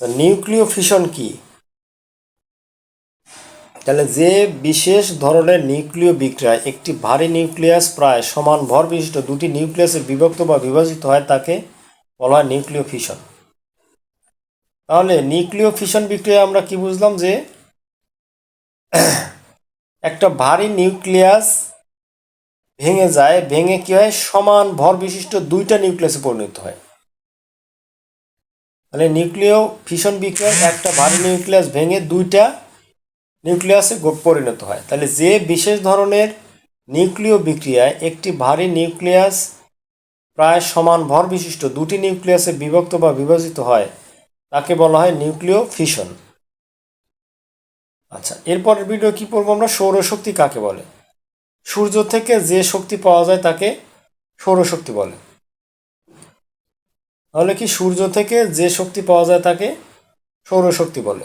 নিউক্লিয় ফিশন কি? তাহলে যে বিশেষ ধরনের নিউক্লিয় বিক্রিয়া একটি ভারী নিউক্লিয়াস প্রায় সমান ভর বিশিষ্ট দুটি নিউক্লিয়াসে বিভক্ত বা বিভাজিত হয় তাকে বলা হয় নিউক্লিয় ফিশন তাহলে নিউক্লিয় ফিশন বিক্রিয়া আমরা কি বুঝলাম যে একটা ভারী নিউক্লিয়াস ভেঙে যায়, ভেঙে কি হয়? সমান ভর বিশিষ্ট দুইটা নিউক্লিয়াসে পরিণত হয়। তাহলে নিউক্লিয় ফিশন বিক্রিয়ায় একটা ভারী নিউক্লিয়াস ভেঙে দুইটা নিউক্লিয়াসে পরিণত হয়। তাহলে যে বিশেষ ধরনের নিউক্লিয় বিক্রিয়ায় একটি ভারী নিউক্লিয়াস প্রায় সমান ভর বিশিষ্ট দুটি নিউক্লিয়াসে বিভক্ত বা বিভাজিত হয়, তাকে বলা হয় নিউক্লিয় ফিশন আচ্ছা এরপরের ভিডিও কি পড়ব আমরা? সৌরশক্তি কাকে বলে? সূর্য থেকে যে শক্তি পাওয়া যায় তাকে সৌরশক্তি বলে। তাহলে কি সূর্য থেকে যে শক্তি পাওয়া যায় তাকে সৌরশক্তি বলে?